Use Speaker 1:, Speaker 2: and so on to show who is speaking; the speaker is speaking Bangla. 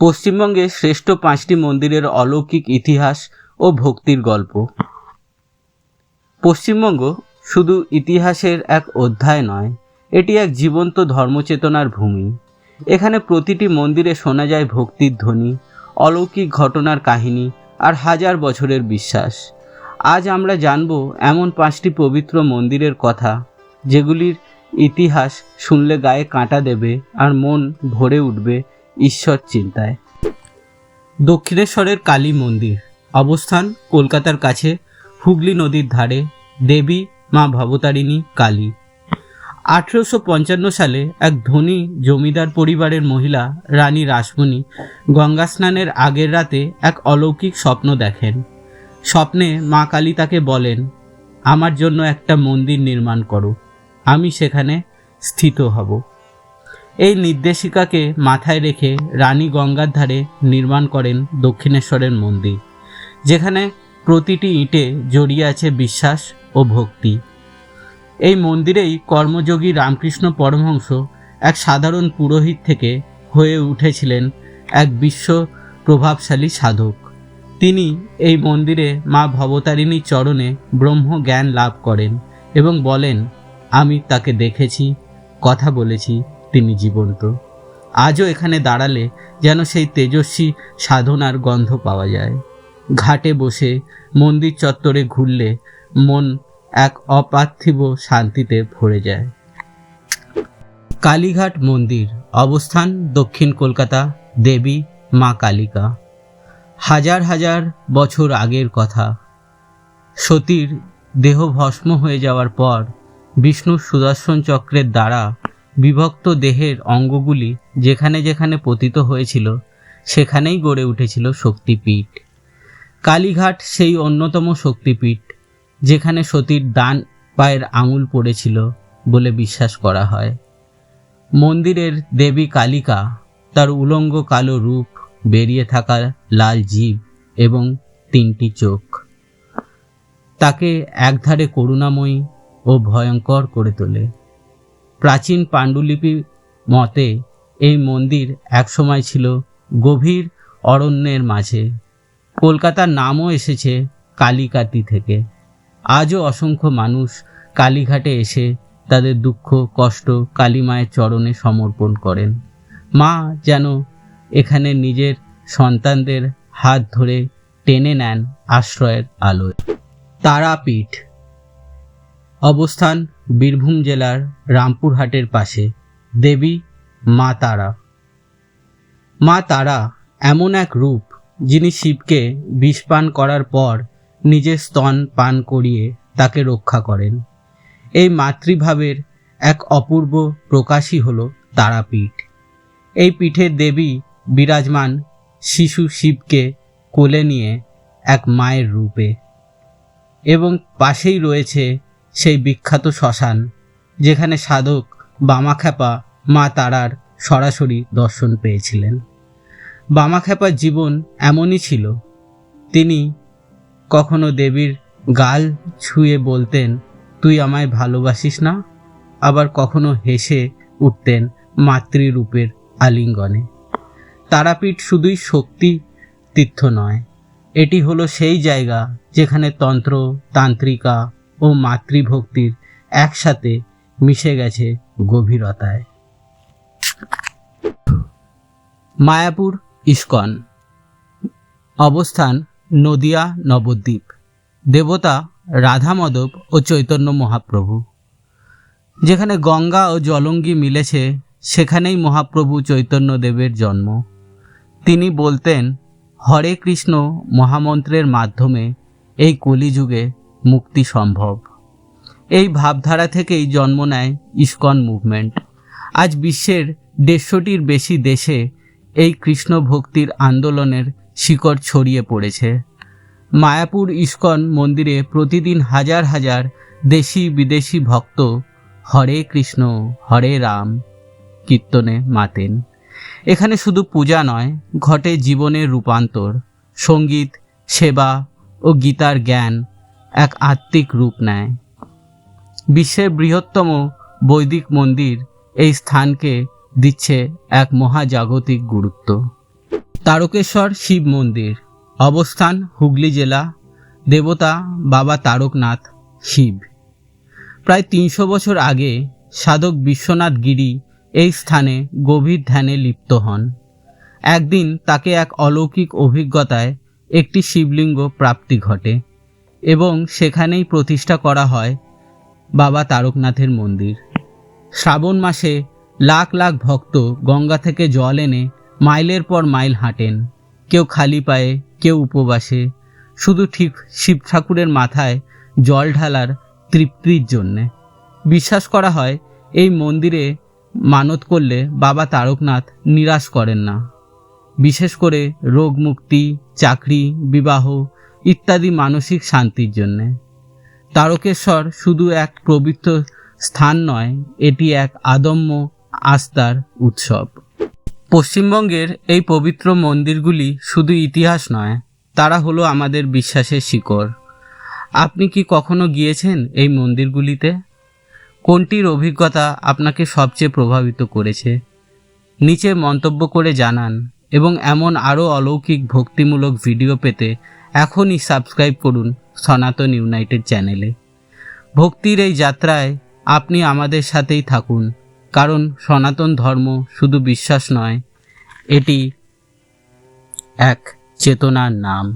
Speaker 1: পশ্চিমবঙ্গের শ্রেষ্ঠ পাঁচটি মন্দিরের অলৌকিক ইতিহাস ও ভক্তির গল্প। পশ্চিমবঙ্গ শুধু ইতিহাসের এক অধ্যায় নয়, এটি এক জীবন্ত ধর্মচেতনার ভূমি। এখানে প্রতিটি মন্দিরে শোনা যায় ভক্তির ধ্বনি, অলৌকিক ঘটনার কাহিনী আর হাজার বছরের বিশ্বাস। আজ আমরা জানব এমন পাঁচটি পবিত্র মন্দিরের কথা, যেগুলির ইতিহাস শুনলে গায়ে কাঁটা দেবে আর মন ভরে উঠবে ঈশ্বর চিন্তায়। দক্ষিণেশ্বরের কালী মন্দির, অবস্থান কলকাতার কাছে হুগলি নদীর ধারে, দেবী মা ভবতারিণী কালী। আঠেরোশো পঞ্চান্ন সালে এক ধনী জমিদার পরিবারের মহিলা রানী রাসমণি গঙ্গা স্নানের আগের রাতে এক অলৌকিক স্বপ্ন দেখেন। স্বপ্নে মা কালী তাকে বলেন, আমার জন্য একটা মন্দির নির্মাণ করো। আমি সেখানে স্থিত হব। এই নির্দেশিকাকে মাথায় রেখে রানী গঙ্গার ধারে নির্মাণ করেন দক্ষিণেশ্বরের মন্দির, যেখানে প্রতিটি ইঁটে জড়িয়ে আছে বিশ্বাস ও ভক্তি। এই মন্দিরেই কর্মযোগী রামকৃষ্ণ পরমহংস এক সাধারণ পুরোহিত থেকে হয়ে উঠেছিলেন এক বিশ্ব প্রভাবশালী সাধক। তিনি এই মন্দিরে মা ভবতারিণীর চরণে ব্রহ্ম জ্ঞান লাভ করেন এবং বলেন, আমি তাকে দেখেছি, কথা বলেছি তিনি জীবন্ত। আজও এখানে দাঁড়ালে যেন সেই তেজস্বী সাধনার গন্ধ পাওয়া যায়। ঘাটে বসে মন্দির চত্বরে ঘুরলে মন এক অপার্থিব শান্তিতে ভরে যায়। কালীঘাট মন্দির, অবস্থান দক্ষিণ কলকাতা, দেবী মা কালিকা। হাজার হাজার বছর আগের কথা। সতীর দেহ ভস্ম হয়ে যাওয়ার পর বিষ্ণুর সুদর্শন চক্রের দ্বারা বিভক্ত দেহের অঙ্গগুলি যেখানে যেখানে পতিত হয়েছিল, সেখানেই গড়ে উঠেছিল শক্তিপীঠ। কালীঘাট সেই অন্যতম শক্তিপীঠ, যেখানে সতীর ডান পায়ের আঙুল পড়েছিল বলে বিশ্বাস করা হয়। মন্দিরের দেবী কালিকা তার উলঙ্গ কালো রূপ বেরিয়ে থাকা লাল জীব এবং তিনটি চোখ। তাকে একধারে করুণাময়ী ও ভয়ঙ্কর করে তোলে। প্রাচীন পাণ্ডুলিপি মতে এই মন্দির একসময় ছিল গভীর অরণ্যের মাঝে। কলকাতার নামও এসেছে কালিকাতি থেকে। আজও অসংখ্য মানুষ কালীঘাটে এসে তাদের দুঃখ, কষ্ট কালীমায়ের চরণে সমর্পণ করেন। মা যেন এখানে নিজের সন্তানদের হাত ধরে টেনে নেন আশ্রয়ের আলোয়। তারাপীঠ অবস্থান বীরভূম জেলার রামপুরহাটের পাশে, দেবী মা তারা। মা তারা এমন এক রূপ যিনি শিবকে বিষ পান করার পর নিজের স্তন পান করিয়ে তাকে রক্ষা করেন। এই মাতৃভাবের এক অপূর্ব প্রকাশই হল তারাপীঠ। এই পীঠের দেবী বিরাজমান শিশু শিবকে কোলে নিয়ে এক মায়ের রূপে এবং পাশেই রয়েছে সেই বিখ্যাত শ্মশান, যেখানে সাধক বামাখ্যাপা মা তারার সরাসরি দর্শন পেয়েছিলেন। বামাখ্যাপার জীবন এমনই ছিল। তিনি কখনো দেবীর গাল ছুঁয়ে বলতেন, তুই আমায় ভালোবাসিস না? আবার কখনো হেসে উঠতেন মাতৃরূপের আলিঙ্গনে। তারাপীঠ শুধুই শক্তি তীর্থ নয়, এটি হলো সেই জায়গা যেখানে তন্ত্র, তান্ত্রিকা ও মাতৃভক্তির একসাথে মিশে গেছে গভীরতায়। মায়াপুর ইস্কন। অবস্থান নদিয়া নবদ্বীপ। দেবতা রাধা মদব ও চৈতন্য মহাপ্রভু। যেখানে গঙ্গা ও জলঙ্গি মিলেছে, সেখানেই মহাপ্রভু চৈতন্যদেবের জন্ম। তিনি বলতেন, হরে কৃষ্ণ, মহামন্ত্রের মাধ্যমে এই কলিযুগে মুক্তি সম্ভব। এই ভাবধারা থেকেই জন্ম নেয় ইস্কন মুভমেন্ট। আজ বিশ্বের দেড়শোটির বেশি দেশে এই কৃষ্ণ ভক্তির আন্দোলনের শিকড় ছড়িয়ে পড়েছে। মায়াপুর ইস্কন মন্দিরে প্রতিদিন হাজার হাজার দেশি বিদেশি ভক্ত হরে কৃষ্ণ, হরে রাম কীর্তনে মাতেন। এখানে শুধু পূজা নয়, ঘটে জীবনের রূপান্তর, সংগীত, সেবা ও গীতার জ্ঞান এক আত্মিক রূপ নেয়। বিশ্বের বৃহত্তম বৈদিক মন্দির এই স্থানকে দিচ্ছে এক মহাজাগতিক গুরুত্ব। তারকেশ্বর শিব মন্দির, অবস্থান হুগলি জেলা, দেবতা বাবা তারকনাথ শিব। প্রায় তিনশো বছর আগে সাধক বিশ্বনাথ গিরি এই স্থানে গভীর ধ্যানে লিপ্ত হন। একদিন তাকে এক অলৌকিক অভিজ্ঞতায় একটি শিবলিঙ্গ প্রাপ্তি ঘটে। এবং সেখানেই প্রতিষ্ঠা করা হয় বাবা তারকনাথের মন্দির। শ্রাবণ মাসে লাখ লাখ ভক্ত গঙ্গা থেকে জল এনে মাইলের পর মাইল হাঁটেন। কেউ খালি পায়ে, কেউ উপবাসে। শুধু ঠিক শিব ঠাকুরের মাথায় জল ঢালার তৃপ্তির জন্যে। বিশ্বাস করা হয়, এই মন্দিরে মানত করলে বাবা তারকনাথ নিরাশ করেন না। বিশেষ করে রোগ মুক্তি চাকরি, বিবাহ ইত্যাদি মানসিক শান্তির জন্যে। তারকেশ্বর শুধু এক পবিত্র স্থান নয়, এটি এক আদম্য আস্থার উৎসব। পশ্চিমবঙ্গের এই পবিত্র মন্দিরগুলি শুধু ইতিহাস নয়, তারা হলো আমাদের বিশ্বাসের শিকড় আপনি কি কখনো গিয়েছেন এই মন্দিরগুলিতে? কোনটির অভিজ্ঞতা আপনাকে সবচেয়ে প্রভাবিত করেছে? নিচে মন্তব্য করে জানান এবং এমন আরও অলৌকিক ভক্তিমূলক ভিডিও পেতে এখনই সাবস্ক্রাইব করুন সনাতন ইউনাইটেড চ্যানেলে ভক্তির এই যাত্রায় আপনি আমাদের সাথেই থাকুন, কারণ সনাতন ধর্ম শুধু বিশ্বাস নয়, এটি এক চেতনার নাম।